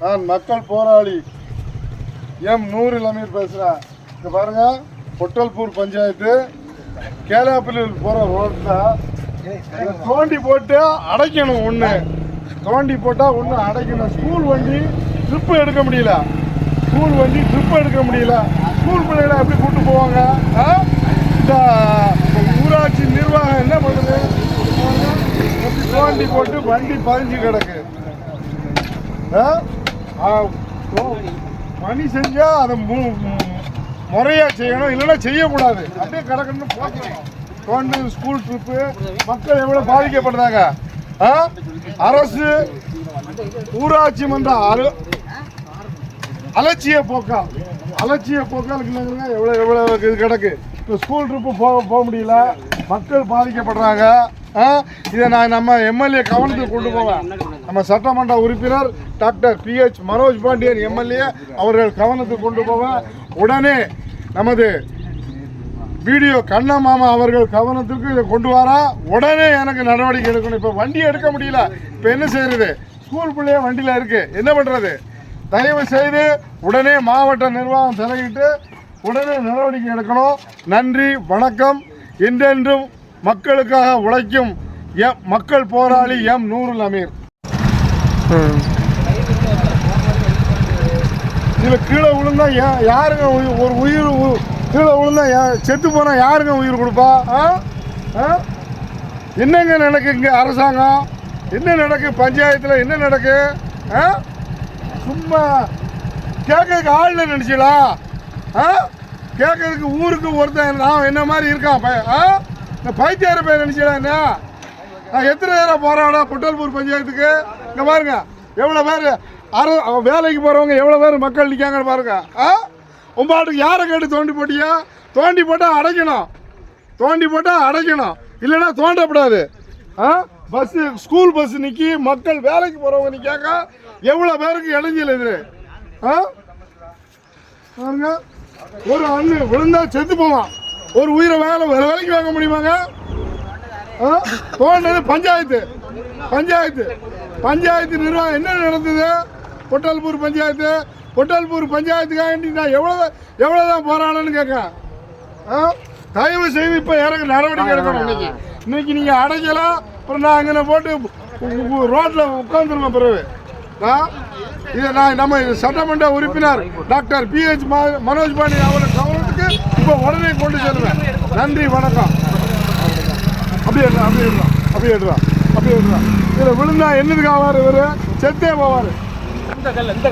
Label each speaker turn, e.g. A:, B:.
A: நான் மக்கள் போராளி. எம் நூறு அமீர் பேசுகிறேன் இங்கே பாருங்கள் பொட்டல்பூர் பஞ்சாயத்து கேலாப்பள்ளியில் போகிற ரோட்டில் தோண்டி போட்டு அடைக்கணும் ஒன்று தோண்டி போட்டால் ஒன்று அடைக்கணும். ஸ்கூல் வண்டி ட்ரிப்பு எடுக்க முடியல. ஸ்கூல் வண்டி ட்ரிப்பு எடுக்க முடியல. ஸ்கூல் பிள்ளைகளை எப்படி கூப்பிட்டு போவாங்க? ஆ? இந்த ஊராட்சி நிர்வாகம் என்ன பண்ணுது? தோண்டி போட்டு வண்டி பதிஞ்சு கிடக்கு. ஆ? பணி செஞ்சா அதை மு- முறையா செய்யணும் இல்லைன்னா செய்யக்கூடாது. அப்படியே கிடக்கணும்னு போக்கணும் தோண்டி ஸ்கூல் ட்ரிப்பு மக்கள் எவ்வளோ பாதிக்கப்படுறாங்க? அரசு ஊராட்சி மன்ற அலு- அலட்சிய போக்கால் அலட்சிய போக்கால் இல்லைங்க எவ்வளோ எவ்வளோ இது கிடக்கு? இப்போ ஸ்கூல் ட்ரிப்பு போக போக முடியல. மக்கள் பாதிக்கப்படுறாங்க இதை நான் நம்ம எம்எல்ஏ கவனத்துக்கு கொண்டு போவேன் நம்ம சட்டமன்ற உறுப்பினர் doctor PH Manoj Pandian MLA அவர்கள் கவனத்துக்கு கொண்டு போவேன் உடனே நமது வீடியோ கண்ணமாமா அவர்கள் கவனத்துக்கு இதை கொண்டு வரா. உடனே எனக்கு நடவடிக்கை எடுக்கணும். இப்போ வண்டி எடுக்க முடியல. இப்போ என்ன செய்யறது? ஸ்கூல் பிள்ளைய வண்டியில் இருக்கு. என்ன பண்ணுறது தயவு செய்து உடனே மாவட்ட நிர்வாகம் தலையிட்டு உடனே நடவடிக்கை எடுக்கணும். நன்றி வணக்கம். என்றென்றும் மக்களுக்காக உழைக்கும் எம் மக்கள் போராளி எம் நூருல் அமீர். இதில் கீழே விழுந்தா யாருங்க ஒரு உயிர் கீழே விழுந்தா செத்து போனால் யாருங்க உயிர் கொடுப்பா? ஆ? ஆ? என்னங்க நடக்கு இங்கே அரசாங்கம்? என்ன நடக்கு பஞ்சாயத்தில்? என்ன நடக்கு? ஆ? சும்மா கேட்கறதுக்கு ஆள் நினச்சிடலாம் ஆ? கேட்கறதுக்கு ஊருக்கு ஒருத்தன் நான் என்ன மாதிரி இருக்கான் பையன் ஆ? இந்த பைத்தியார பேர் நினைச்சீங்களா என்ன? நான் எத்தனை நேரம் போகிறாடா புட்டல்பூர் பஞ்சாயத்துக்கு? இங்கே பாருங்க எவ்வளோ பேர்? அற வேலைக்கு போகிறவங்க எவ்வளோ பேர் மக்கள் நிற்காங்கன்னு பாருங்க ஆ? உம்பாட்டுக்கு யாரை கேட்டு தோண்டி போட்டியா? தோண்டி போட்டால் அடைக்கணும். தோண்டி போட்டால் அடைக்கணும். இல்லைன்னா தோண்டக்கூடாது ஆ? பஸ்ஸு ஸ்கூல் பஸ் நிற்கி மக்கள் வேலைக்கு போகிறவங்க நிற்காங்க எவ்வளோ பேருக்கு இடைஞ்சல் இது? ஆ? பாருங்க. ஒரு அண்ணு விழுந்தா செத்து போவான். ஒரு உயிரை வேலை வேலைக்கு வாங்க முடியுமாங்க? ஆ? பஞ்சாயத்து. பஞ்சாயத்து. பஞ்சாயத்து நிர்வாகம் என்ன நடந்தது? பொட்டால்பூர் பஞ்சாயத்து. பொட்டால்பூர் பஞ்சாயத்துக்காக நான் எவ்வளோ எவ்வளோதான் போராடணும்னு கேட்கேன் ஆ? தயவு செய்து இப்போ இறங்க நடவடிக்கை எடுக்கணும் இன்னைக்கு. இன்னைக்கு நீங்கள் அடைக்கலாம் அப்புறம் நான் அங்கே போட்டு ரோட்டில் உட்காந்துருவேன் பிறகு. ஆ? இதை நான் நம்ம சட்டமன்ற உறுப்பினர் டாக்டர் பிஹெச் மனோஜ் பாண்டி அவர்கள் கவனத்துக்கு இப்போ உடனே கொண்டு செல்வேன். நன்றி வணக்கம். அப்படியே அப்படியே அப்படியே அப்படியே இதில் விழுந்தா என்னதுக்கு ஆவார் இவர்? செத்தே போவார்.
B: இந்த கல் இந்த?